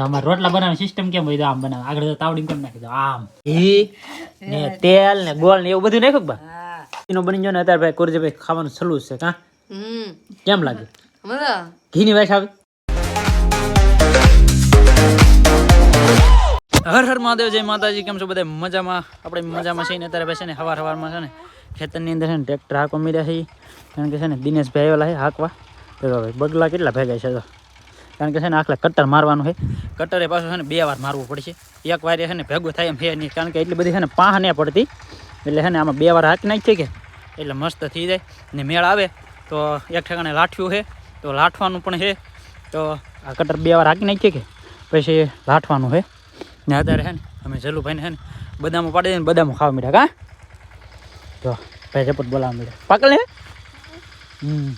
અમારે રોટલા બનાવવાની સિસ્ટમ કેમ હોય આમ બનાવે. આગળ તો તાવડી કેમ નાખી દો? આમ. ઘી ને તેલ ને ગોળ ને એવું બધું નાખ્યું બા? એનો બની ગયો ને અત્યારે ભાઈ કુરજીભાઈ ખાવાનું સલું છે કા? કેમ લાગે? ઘી ઘીની વાસ આવે? હર હર મહાદેવ જય માતાજી કેમ છો બધા મજામાં? આપણે મજામાં છીએ ને અત્યારે ભાઈ છે ને હવાર હવારમાં છે ને ખેતરની અંદર છે ને ટ્રેક્ટર હાકવા મળ્યા છે કારણ કે છે ને દિનેશભાઈ આવેલા છે હાંકવા. તો ભાઈ બગલા કેટલા ભેગા છે તો? કારણ કે છે ને આખલા કટર મારવાનું છે. કટરે પાછું છે ને બે વાર મારવું પડશે. એક વાર છે ને ભેગું થાય એમ છે નહીં. કારણ કે એટલી બધી છે ને પાહ નહીં પડતી. એટલે છે ને આમાં બે વાર હાંકી નાખી કે એટલે મસ્ત થઈ જાય. ને મેળ આવે તો એક ઠેકાણે લાઠ્યું છે. તો લાઠવાનું પણ છે. તો આ કટર બે વાર હાકી નાખીએ કે પછી લાઠવાનું છે. ને અત્યારે છે ને અમે જલુભાઈને છે ને બદામો પાડી દઈને બદામો ખાવા મીઠા કા? તો ભાઈ જપત બોલાવા મીઠા પાકલ ને? હમ.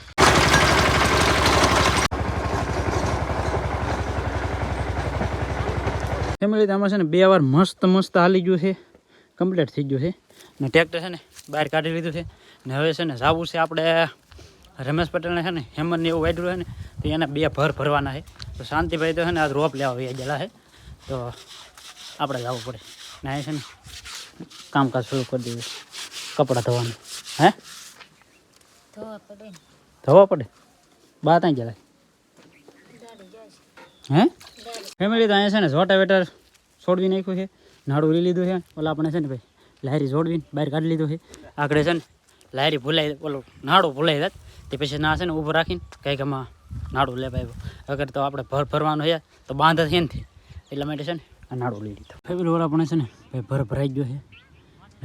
ફેમિલી આમાં છે ને બે વાર મસ્ત મસ્ત હાલી ગયું છે. કમ્પ્લીટ થઈ ગયું છે. ને ટ્રેક્ટર છે ને બહાર કાઢી લીધું છે. ને હવે છે ને જવું છે આપણે રમેશ પટેલને છે ને હેમંત એવું વાઢ્યું છે ને તો એના બે ભર ભરવાના છે. તો શાંતિભાઈ તો છે ને આ રોપ લેવા વહી ગયેલા છે. તો આપણે જવું પડે. ને અહીં છે ને કામકાજ શરૂ કરી દીધું કપડાં ધોવાનું. હે? ધોવા પડે ધોવા પડે? બા ત્યાં ગયેલા હે? ફેમિલી તો અહીંયા છે ને ઝોટાવેટર છોડવી નાખ્યું છે. નાડું લઈ લીધું છે. ઓલા આપણે છે ને ભાઈ લાયરી જોડવીને બહાર કાઢી લીધું છે. આગળ છે ને લાયરી ભૂલાઈ ઓલું નાડું ભૂલાઈ જાય. તે પછી ના છે ને ઊભું રાખીને કંઈક આમાં નાડું લે ભાઈ અગર તો આપણે ભર ભરવાનું છે, તો બાંધ છે ને એટલા માટે છે ને નાડું લઈ લીધું. ફેમિલી ઓલા આપણે છે ને ભાઈ ભર ભરાઈ ગયો છે.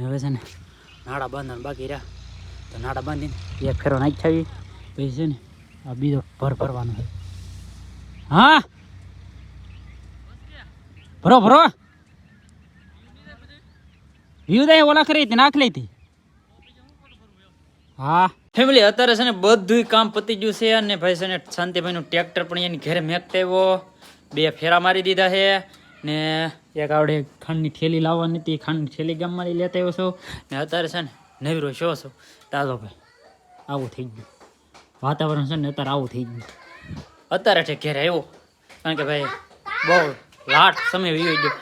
હવે છે ને નાડા બાંધવાનું બાકી રહ્યા. તો નાડા બાંધીને એક ફેરો નાખી પછી છે ને આ બીજો ભર ભરવાનો છે. હા? ભરો ભરો. વ્યૂ ઓલા કરી હતી, નાખ લેતી હા. ફેમિલી અત્યારે છે ને બધુંય કામ પતી ગયું છે અને ભાઈ છે ને શાંતિભાઈનું ટ્રેક્ટર પણ એની ઘરે મેકતા બે ફેરા મારી દીધા છે ને એક આવડે ખાંડની થેલી લાવવાની હતી, ખાંડની થેલી ગામમાંથી લેતા આવ્યો છો. ને અત્યારે છે ને નવીરો શો છો? તાજો ભાઈ, આવું થઈ ગયું. વાતાવરણ છે ને અત્યારે આવું થઈ ગયું. અત્યારે છે ઘેર આવ્યો. કારણ કે ભાઈ બહુ લાટ સમય વીયો ગયો.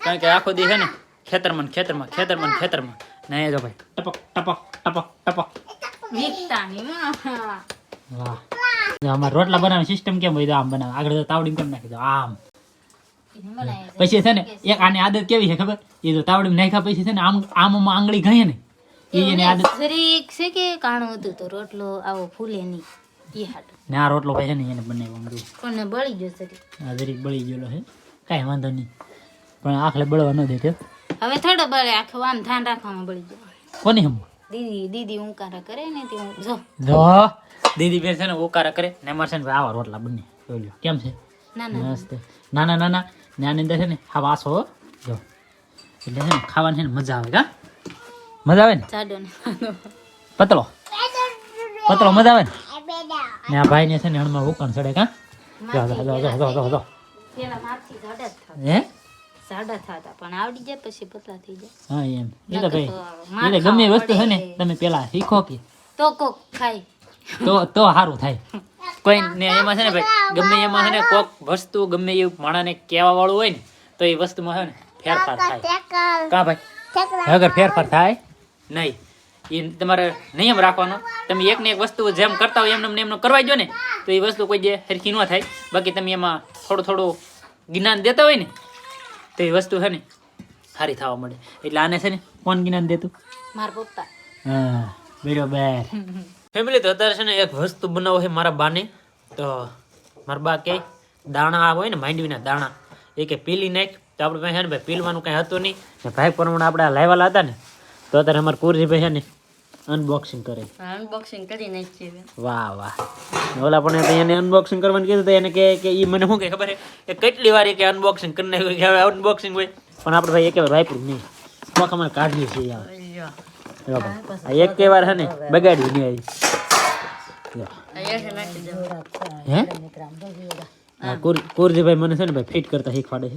કારણ કે આખો દી છે ને ખેતરમાં ખેતરમાં ખેતરમાં ખેતરમાં. ને જો ભાઈ ટપક ટપક ટપક ટપક. વાહ. અમારે રોટલા બનાવવાની સિસ્ટમ કેમ હોય આમ બનાવે. આગળ તાવડી કેમ નાખી. દો આમ. પછી છે ને એક આની આદત કેવી છે ખબર? એ તો તાવડી નાખ્યા પછી છે ને આમ આમમાં આંગળી ગઈ ને એની આદત શરીક છે કે કાણું હતું તો રોટલો આવો ફૂલે નહીં. આ રોટલો ભાઈ છે ને એને બનાવ્યો બળી ગયો આ જરીક બળી ગયેલો છે. કાંઈ વાંધો નહીં. પણ આખલે બળવા ન દે હવે થોડો બળે આખો આમ ધ્યાન રાખવામાં બળી ગયો. કોની હમ? દીદી દીદી ઉંકારા કરે ને તે જો. જો. દીદી બેન છે ને ઓકારા કરે. ને એમાં છે ને આવા રોટલા બને. જોઈ લ્યો. કેમ છે? ના ના. મસ્ત. નાના નાના. ને આની અંદર છે ને હા વાસો. જો. એટલે છે ને ખાવાની છે ને મજા આવે કા મજા આવે ને? ને. પતળો પતળો મજા આવે ને? ને આ ભાઈ ને છે ને હણમાં ઉકાણ ચડે કા જો જો જો જો જો જો. પેલા મારથી જાડા જ થતા. હે? જાડા થતા પણ આવડી જાય પછી પતલા થઈ જાય. હા એમ. એ ભાઈ એટલે ગમે એ વસ્તુ છે ને તમે પેલા શીખો કે. તો કોક ખાય. તો તો સારું થાય. કોઈ ને એમાં છે ને ભાઈ ગમે એમાં છે ને કોક વસ્તુ ગમે એ માણસને કહેવા વાળું હોય ને તો એ વસ્તુમાં છે ને ફેરફાર થાય. કા ભાઈ? અગર ફેરફાર થાય? નહીં. એ તમારે નિયમ રાખવાનો. તમે એક ને એક વસ્તુ જેમ કરતા હોય એમને એમને કરવા જો ને તો એ વસ્તુ કોઈ જે હરખી ન થાય. બાકી તમે એમાં થોડું થોડું જ્ઞાન દેતા હોય ને તો એ વસ્તુ છે ને સારી થવા મળે. એટલે આને છે ને કોણ જ્ઞાન દેતું? મારા પપ્પા. હા બરાબર. ફેમિલી તો અત્યારે છે ને એક વસ્તુ બનાવો છે મારા બાને તો મારા બા કે દાણા હોય ને માંડવીના દાણા એ કે પીલી નાખ. તો આપણે ભાઈ છે ને ભાઈ પીલવાનું કાંઈ હતું નહીં. ને ભાઈ પ્રમાણે આપણે લાવેલા હતા ને તો અત્યારે અમારા કુરજીભાઈ છે ને અનબોક્સિંગ કરે. અનબોક્સિંગ કરી નાખીએ વાહ વાહ. ઓલા પણ એને અનબોક્સિંગ કરવાનું કીધું તો એને કે કે એ મને શું કે ખબર છે? કે કેટલી વાર કે અનબોક્સિંગ કરી નાખ્યું કે હવે અનબોક્સિંગ હોય. પણ આપણે ભાઈ એક વાર વાપરું નહીં. શોખ અમારે કાઢીએ છીએ યાર. આ એક વાર છે ને બગાડ્યું નહીં આવી. હે? હા, કુર કુરજીભાઈ મને છે ને ભાઈ ફિટ કરતા શીખવાડે છે.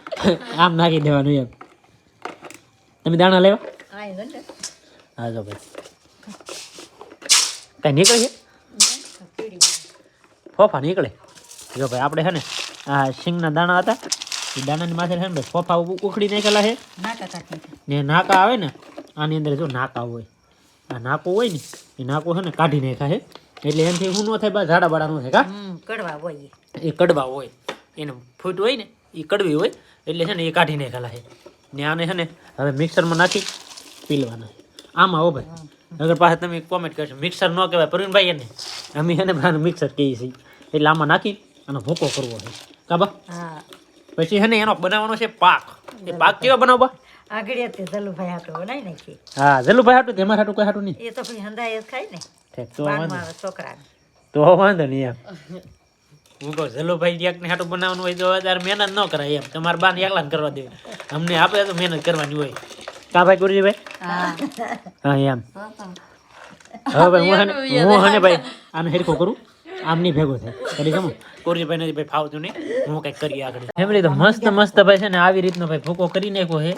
આમ નાખી દેવાનું એમ. તમે દાણા લેવા? હા જો ભાઈ. કઈ નીકળે છે? ફોફા નીકળે. જો ભાઈ આપણે છે ને આ સિંગના દાણા હતા. એ દાણાની માથે છે ને ભાઈ ફોફા ઉખડી નાખેલા છે. ને નાકા આવે ને આની અંદર જો નાકા હોય. આ નાકો હોય ને એ નાકો છે ને કાઢી નાખ્યા છે. એટલે એનાથી શું ન થાય બા ઝાડા બાડા ન થાય કા? કડવા હોય એ. કડવા હોય. એને ફૂટ હોય ને એ કડવી હોય. એટલે છે ને એ કાઢી નાખેલા છે. ને આને છે ને હવે મિક્સરમાં નાખી પીલવાના આમાં હો ભાઈ. અગર પાસે તમે કોમેન્ટ કરશો મિક્સર ન કહેવાય પ્રવીણભાઈ એને. અમે એને બધાને મિક્સર કહીએ છીએ. એટલે આમાં નાખી અને ભૂકો કરવો છે. કાબા પછી હે ને એનો બનાવવાનો છે પાક. એ પાક કેવો બનાવવા આગળ તે જલુભાઈ હાટો બનાવી નાખી હા જલુભાઈ હાટું તેમાં હાટું કોઈ હાટું નહીં? એ તો પછી હંધાય જ ખાય ને. તો વાંધો છોકરાને. તો વાંધો નહીં એમ. હું કહું જલુભાઈ એકને હાટું બનાવવાનું હોય તો મહેનત ન કરાય એમ. તમારે બાને એકલાને કરવા દે અમને આપે તો મહેનત કરવાની હોય. કા ભાઈ ગુરુજીભાઈ હા હા એમ હવે ભાઈ હું હને હું હને ભાઈ આને હેરખો કરું? આમની ભેગો થાય. કરી સમું કોરીભાઈ નથી ભાઈ ફાવતું નહીં. હું કંઈક કરીએ આગળ. ફેમિલી તો મસ્ત મસ્ત ભાઈ છે ને આવી રીતનો ભાઈ ભૂકો કરી નાખ્યો છે.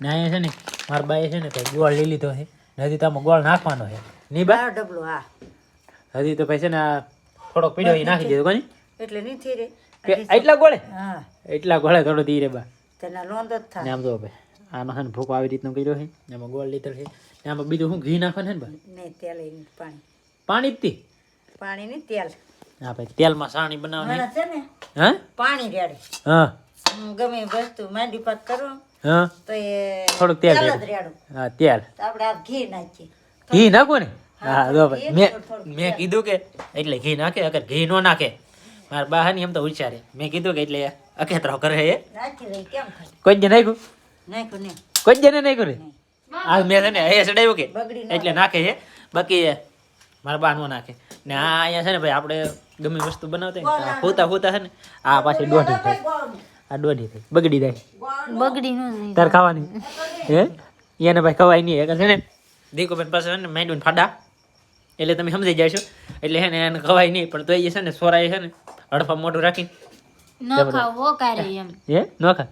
ને અહીંયા છે ને મારા બાએ છે ને ભાઈ ગોળ લઈ લીધો છે. ને હજી તો આમાં ગોળ નાખવાનો છે. ની બા? બાર ડબલું હા. હજી તો ભાઈ છે ને આ થોડોક પીડ્યો એ નાખી દીધો કોની? એટલે નથી રે એટલા ગોળે? હા. એટલા ગોળે થોડો ધીરે બા. તેના લોન તો ને થાય આમ જો ભાઈ. આનો છે ને ભૂકો આવી રીતનો કર્યો છે એમાં ગોળ લીધો છે. એમાં આમાં બીજું શું ઘી નાખવાનું છે ને ભાઈ? નહીં તેલ પાણી. પાણી જ તી? પાણી ને તેલ. હા ભાઈ તેલમાં સાણી બનાવવાની. છે ને હા? પાણી રેડે. હા. ગમે વસ્તુ માંડી પાત કરો હા. તો એ થોડુંક તેલ રેડું. હા તેલ. આપણે આ ઘી નાખીએ. ઘી નાખો ને હા, જો ભાઈ મેં મેં કીધું કે એટલે ઘી નાખે અગર ઘી નો નાખે. મારા બા ની એમ તો ઉચ્ચારે મેં કીધું કે એટલે અખેતરો કરે એ કોઈ જ નાખ્યું. નાખ્યું ને. કોઈ જને નાખ્યું ને આ મેં છે ને એ ચડાવ્યું કે? એટલે નાખે છે. બાકી મારા બા નો નાખે. ને આ અહીંયા છે ને ભાઈ આપણે ગમે વસ્તુ બનાવતા હોય ને હોતા હોતા છે ને આ પાછી દોઢી થાય. આ દોઢી થાય. બગડી જાય. બગડી નું તાર ખાવાની? હે? એને ભાઈ ખવાય નહીં. એક છે ને દીકુબેન પાસે છે ને માંડવીને ફાડા. એટલે તમે સમજી જાય છો એટલે છે ને એને ખવાય નહીં પણ તો એ છે ને સોરાય છે ને હડફા મોઢું રાખીને. ન ખાવો કારે એમ. હે? ન ખા.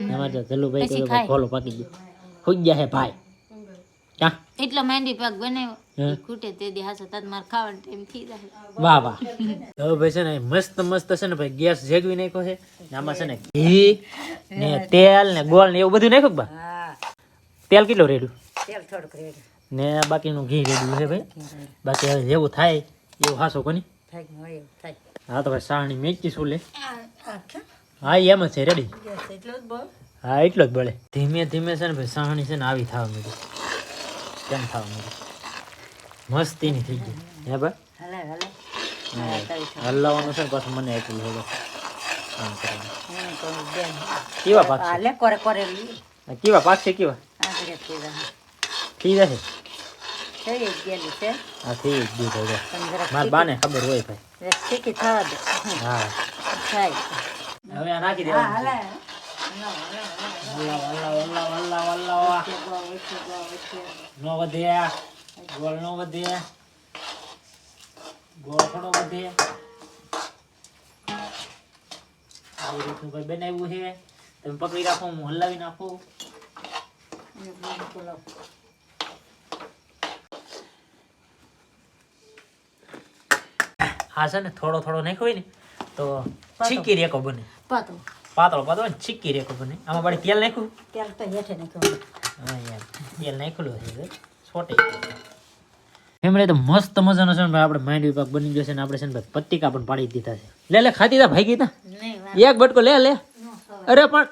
એમાં જો જલ્લુભાઈ કહ્યું તો ખાય. પાકી ગયો ખુજ ગયા હે ભાઈ. એટલો માંડી પાક બનાવ્યો. ખૂટે તે દી હાસો તાત માર ખાવાનો ટાઈમ થઈ જાય. વાહ વાહ. હવે ભાઈ છે ને મસ્ત મસ્ત છે ને ભાઈ ગેસ જેગવી નાખ્યો છે. ને આમાં છે ને ઘી ને તેલ ને ગોળ ને એવું બધું નાખ્યું બા? તેલ કેટલું રેડ્યું? તેલ થોડુંક રેડ્યું. ને બાકીનું ઘી રેડ્યું છે ભાઈ. બાકી હવે જેવું થાય એવું હાસો કોની? થાય હા તો ભાઈ સાણી મેચી શું લે? આ આ ક્યાં? હા એમ જ છે રેડી હા એટલો જ બળે ધીમે ધીમે છે ને ભાઈ સાહણી છે ને આવી થવા મળી કેમ થવા મસ્તી મસ્તીની થઈ ગઈ. હે ભાઈ? હલે હલે. હલાવવાનું છે ને પાછું મને એટલું છે બસ. આમ કરવાનું. હું કહું બેન. કેવા પાક આ કોરે કોરે કેવા પાક છે કેવા? થઈ જશે? હા થઈ જ ગયું મારા બાને ખબર હોય ભાઈ. હા. થાય. હવે આ નાખી દેવાનું હાલે. નો વધે. ગોળ નો વધે. ગોળ થોડો વધે. આવી રીતનું ભાઈ બનાવ્યું છે? તમે પકડી રાખો હું હલાવી નાખો. હા છે ને થોડો થોડો નાખ્યો હોય ને તો છીકી રેકો બને. પાતળો. પાતળો પાતળો છીકી રેકો બને. આમાં પાડી તેલ નાખ્યું? તેલ તો હેઠે નાખ્યું હા યાર તેલ નાખેલું છે છોટે. એમણે તો મસ્ત મજાનો છે આપણે માઇન્ડ વિભાગ બની ગયો છે ને આપણે છે ને ભાઈ પત્રિકા પણ પાડી દીધા છે. લે લે ખાતી તા ભાઈ ગીતા? એક બટકો લે લે. અરે પણ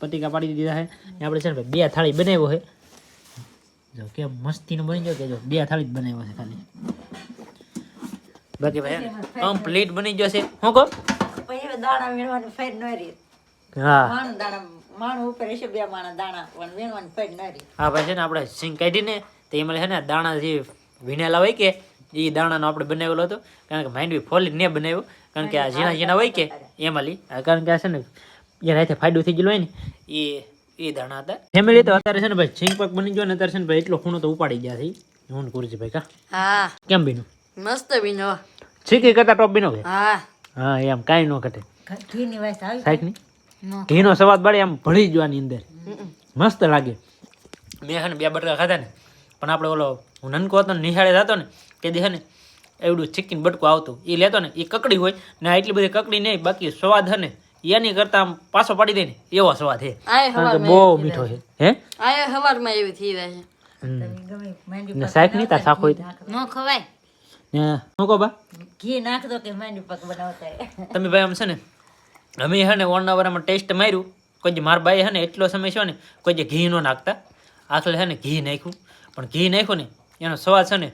પત્તિકા પાડી દીધા છે. ને આપણે છે ને ભાઈ બે થાળી બનાવ્યો છે. જો કેમ મસ્તીનો બની ગયો કે જો બે થાળી જ બનાવ્યો છે ખાલી. બાકી ભાઈ કમ્પ્લીટ બની ગયો છે. હું કહું? પછી દાણા વીણવાનું ફેર ન રહી. હા. માણું દાણા માણું ઉપર હશે બે માણા દાણા પણ વીણવાનું ફેર ન રહી. હા ભાઈ છે ને આપણે સિંગ કાઢીને તો એમાં છે ને દાણા જે વીણેલા હોય કે એ દાણાનો આપણે બનાવેલો હતો. કારણ કે માંડવી ફોલી ને બનાવ્યો. કારણ કે આ ઝીણા ઝીણા હોય કે એમાં લી આ કારણ કે આ છે ને એના રાતે ફાયદો થઈ ગયેલો હોય ને એ એ દાણા હતા. ફેમિલી તો અત્યારે છે ને ભાઈ સિંગ પાક બની ગયો ને અત્યારે છે ને ભાઈ એટલો ખૂણો તો ઉપાડી ગયા છે હું કુરજી ભાઈ કા? હા. કેમ બીનું મસ્ત બીનો છીકી કરતા ટોપ બીનો હા. હા એમ કાંઈ ન ઘટે. ઘીની વાસ આવી સાહેબ નો? ઘીનો સ્વાદ બાળે આમ ભળી જવાની અંદર. મસ્ત લાગે. મેં હે ને બે બટકા ખાધા ને પણ આપણે ઓલો હું નનકો હતો ને નિહાળે જતો ને તે દે ને એવડું ચિકન બટકું આવતું. એ લેતો ને એ કકડી હોય ને આ એટલી બધી કકડી નહીં બાકી સ્વાદ હે ને એની કરતા આમ પાછો પાડી દે ને એવો સ્વાદ આય કે હવારમાં બહુ મીઠો છે. હે? જાય. હવારમાં એવી થઈ જાય છે સાહેબ ને તાર શાક ન ખવાય. શું કહો બા? ઘી નાખ દો કે માંડી પગ બનાવતા તમે ભાઈ આમ છે ને અમે હે ને વણનાવરામાં ટેસ્ટ માર્યું. કોઈ જે મારા બાઈ હે ને એટલો સમય છે ને કોઈ જે ઘી ન નાખતા. આખલે હે ને ઘી નાખ્યું. પણ ઘી નાખ્યું ને એનો સ્વાદ છે ને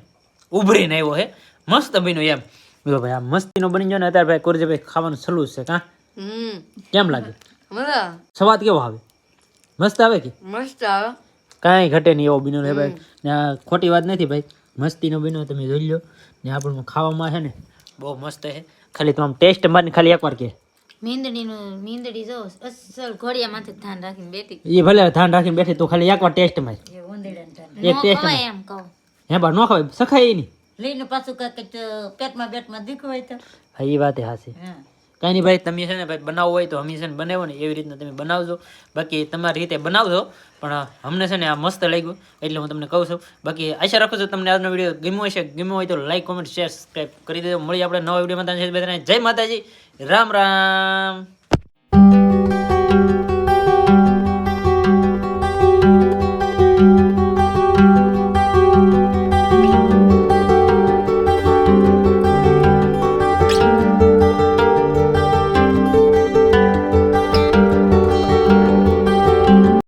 ઉભરીને આવ્યો હે. મસ્ત બન્યો એમ. જો ભાઈ આ મસ્તીનો બની ગયો ને અત્યારે ભાઈ કોરજે ખાવાનું સલું છે કાં? હમ. કેમ લાગે? સ્વાદ કેવો આવે? મસ્ત આવે કે? મસ્ત આવે. કાંઈ ઘટે નહીં એવો બીનો ભાઈ. ખોટી વાત નથી ભાઈ. મસ્તીનો બીનો તમે જોઈ લો ને આપણને ખાવામાં છે ને બહુ મસ્ત છે. ખાલી તું આમ ટેસ્ટ મારીને ખાલી એકવાર કે. મીંદડીનું મીંદડી જો અસલ ઘોડિયા માથે ધાન રાખીને બેઠી. એ ભલે ધાન રાખીને બેઠી તું ખાલી એકવાર ટેસ્ટમાં. એક ટેસ્ટ ખવાય એમ કહું. હે બા નો ખવાય સખાય નહીં. લઈને પાછું કાંઈક પેટમાં બેટમાં દીખવાય તો. હા એ વાત હાસી હા. કાંઈ નહીં ભાઈ, તમે છે ને ભાઈ બનાવવું હોય તો હંમેશા બનાવો ને એવી રીતના તમે બનાવજો. બાકી તમારી રીતે બનાવજો, પણ અમને છે ને આ મસ્ત લાગ્યું, એટલે હું તમને કહું છું. બાકી આશા રાખું છું તમને આજનો વીડિયો ગમ્યો હશે. ગમ્યો હોય તો લાઈક કોમેન્ટ શેર સબસ્ક્રાઈબ કરી દેજો. મળી આપણે નવા વિડીયોમાં. જય માતાજી. રામ રામ.